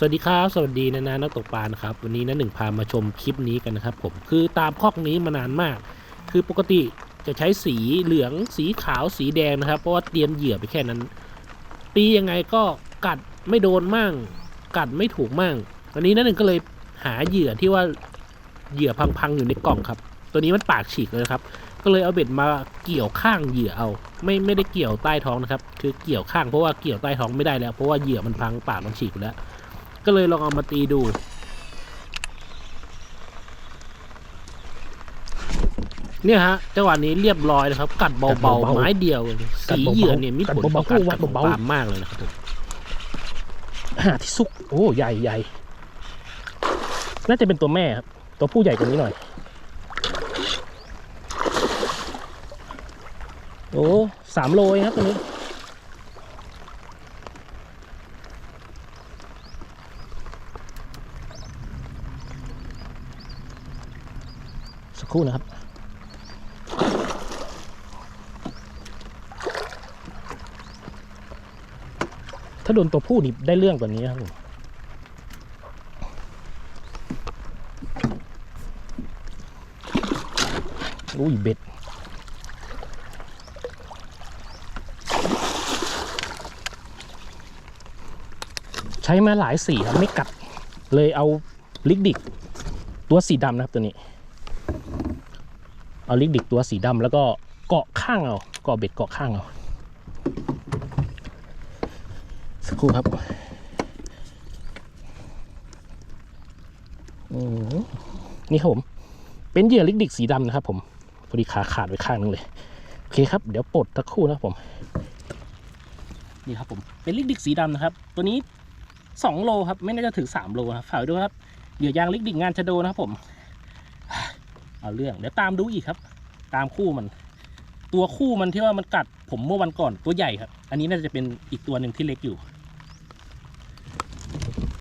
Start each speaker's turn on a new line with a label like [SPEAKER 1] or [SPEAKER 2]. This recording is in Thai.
[SPEAKER 1] สวัสดีครับ สวัสดีนะนะนักตกปลานะครับ วันนี้นะหนึ่งพามาชมคลิปนี้กันนะครับผมคือตามคอกนี้มานานมาก คือปกติจะใช้สีเหลืองสีขาวสีแดงนะครับ เพราะว่าเตรียมเหยื่อไปแค่นั้น ตียังไงก็กัดไม่โดนมั่ง กัดไม่ถูกมั่งวันนี้นะหนึ่งก็เลยหาเหยื่อที่ว่าเหยื่อพังๆอยู่ในกล่องครับ ตัวนี้มันปากฉีกเลยครับ ก็เลยเอาเบ็ดมาเกี่ยวข้างเหยื่อเอา ไม่ไม่ได้เกี่ยวใต้ท้องนะครับ คือเกี่ยวข้างเพราะว่าเกี่ยวใต้ท้องไม่ได้แล้ว เพราะว่าเหยื่อมันพังปากมันฉีกแล้ว ก็เลยลองเอามาตีดูเนี่ยฮะจังหวะนี้เรียบร้อยนะครับ กัด
[SPEAKER 2] กัด
[SPEAKER 1] เบา
[SPEAKER 2] เบา
[SPEAKER 1] ๆ
[SPEAKER 2] ๆ
[SPEAKER 1] ไม้เดียว
[SPEAKER 2] กัด
[SPEAKER 1] สี
[SPEAKER 2] เบาๆ
[SPEAKER 1] เหยื่อเนี่ยมี
[SPEAKER 2] กัด
[SPEAKER 1] ผลต่อ
[SPEAKER 2] เบาๆ
[SPEAKER 1] การ
[SPEAKER 2] วั
[SPEAKER 1] กั
[SPEAKER 2] ด
[SPEAKER 1] ดของ
[SPEAKER 2] เบาๆ
[SPEAKER 1] ปาล์มมากเลยนะครับผม
[SPEAKER 2] หาที่ซุกโอ้ใหญ่ใหญ่น่าจะเป็นตัวแม่ครับตัวผู้ใหญ่กว่านี้หน่อย โอ้สามโลเองครับตัวนี้ สักครู่นะครับถ้าโดนตัวผู้นี่ได้เรื่องกว่านี้ครับผมอุ้ยเบ็ด ใช้มาหลายสีครับไม่กัด เลยเอาลิกดิก ตัวสีดำนะครับตัวนี้ เอาลิกดิกตัวสีดำแล้วก็เกาะข้างเอาเกาะเบ็ดเกาะข้างเอาสักครู่ครับอืมนี่ครับผม เป็นเหยื่อลิกดิกสีดำนะครับผมพอดีขาขาดไปข้างนึงเลย โอเคครับ เดี๋ยวปลดสักครู่นะครับผม นี่ครับผม เป็นลิกดิกสีดำนะครับ ตัวนี้สองโลครับ ไม่น่าจะถึงสามโลนะครับฝากด้วยครับ เหยื่อยางลิกดิกงานชะโดนะครับผม เอาเรื่องเดี๋ยวตามดูอีกครับ ตามคู่มัน ตัวคู่มันที่ว่ามันกัดผมเมื่อวันก่อนตัวใหญ่ครับ อันนี้น่าจะเป็นอีกตัวหนึ่งที่เล็กอยู่